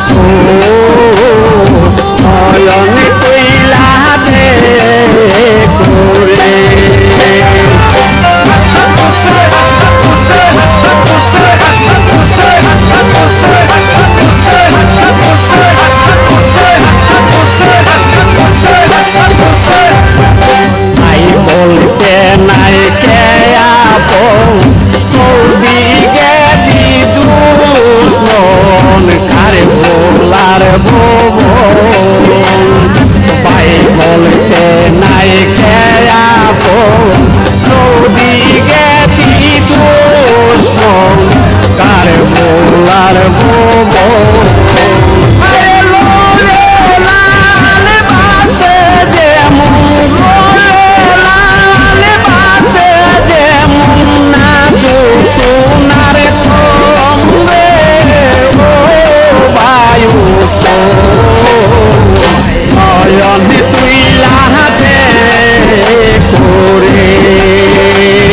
そ。বলতে নাই খেয়া যদি গেছি দোষ কার বোলার বো